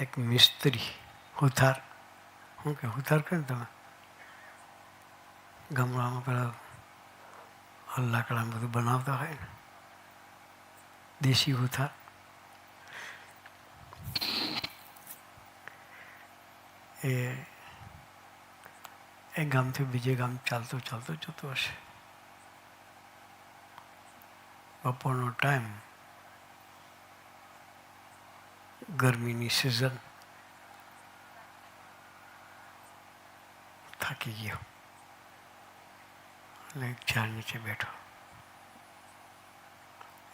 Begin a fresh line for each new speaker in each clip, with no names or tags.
એક મિસ્ત્રી, હુથાર. શું કે, હુથાર કહે ને તમે? ગામડામાં પેલા લાકડા બધું બનાવતા હોય ને. દેશી હુથાર. એ એ ગામથી બીજે ગામ ચાલતો ચાલતો જતો હશે. બપોરનો ટાઈમ ગરમીની સિઝન થાકી ગયો. એટલે ઝાડ નીચે બેઠો.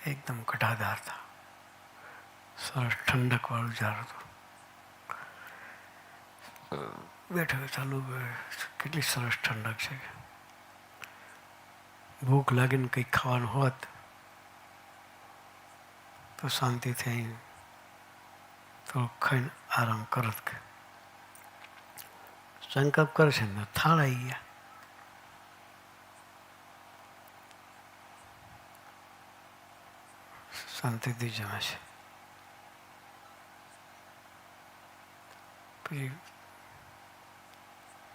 એકદમ કટાધાર હતા સરસ ઠંડકવાળું ઝાડ હતું. બેઠો ચાલુ કેટલી સરસ ઠંડક છે. ભૂખ લાગીને કંઈક ખાવાનું હોત તો શાંતિથી અહીં થોડુંક ખાઈને આરામ કરત કે. સંકલ્પ કરે છે ને થાળ આવી ગયા. શાંતિથી જમે છે. પછી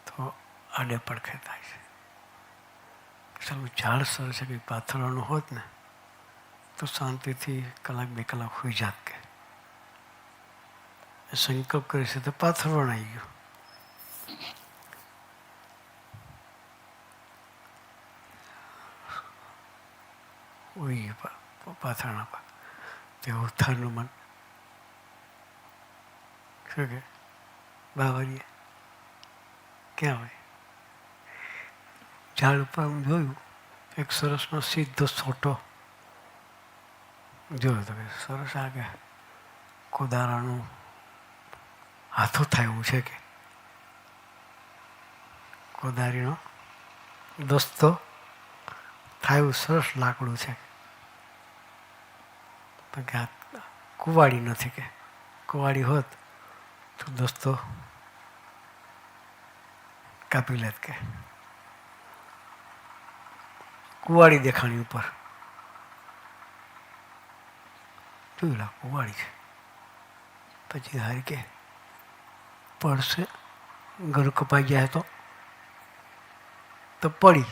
તો આડે પડખે થાય છે. સારું ઝાડ સરસ છે કંઈક પાથરવાનું હોત ને, તો શાંતિથી કલાક બે કલાક હોઈ જાત કે. સંકલ્પ કરે છે તો પણ આવી ગયું. ગયું પાથરણા પા. તે ઉથારનું મન. શું કે? બાવરીએ ક્યાં હોય ઝાડ ઉપર હું જોયું, એક સરસનો સીધો છોટો જોયો તો કે સરસ આગળ કોદારાનું હાથો થાય એવું છે કે. કોદારીનો દોસ્તો થાય એવું સરસ લાકડું છે. પણ કે આ કુવાડી નથી કે. કુવાડી હોત તો દોસ્તો કાપી લેત કે. કુવાડી દેખાણી ઉપર. જોયું કુવાડી છે. પછી હારી કે. પડશે. ઘર કપાઈ ગયા તો. તો પડી.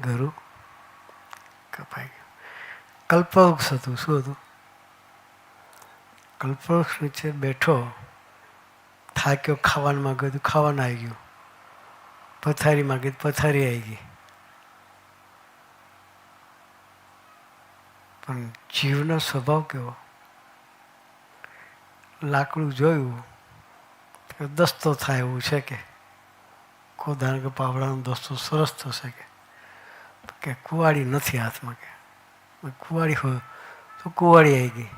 ઘરું કપાઈ ગયું. કલ્પવૃક્ષ હતું. શું હતું? કલ્પવૃક્ષ નીચે બેઠો. થાક્યો ખાવાનું માગ્યું હતું. ખાવાનું આવી ગયું. પથારી માગી પથારી આવી ગઈ. પણ જીવનો સ્વભાવ કેવો? લાકડું જોયું તો દસ્તો થાય એવું છે કે? કોદાણ કે પાવડાનો દસ્તો સરસ થશે કે? કે કુવાડી નથી હાથમાં કે? કુવાડી હોય તો કુવાડી આવી ગઈ.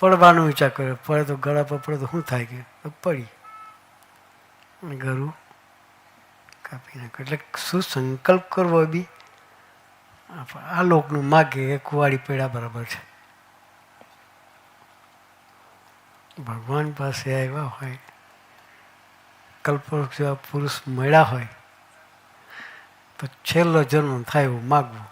પડવાનો વિચાર કર્યો, પડે તો ગળા પર પડે તો શું થાય કે? પડી. ગરું કાપી નાખ્યું. એટલે શું સંકલ્પ કરવો બી. આ લોકનું માગે કે કુવાડી પડ્યા બરાબર છે. ભગવાન પાસે આવ્યા હોય, કલ્પવૃક્ષ જેવા પુરુષ મળ્યા હોય, તો છેલ્લો જન્મ થાય એવું માગવું.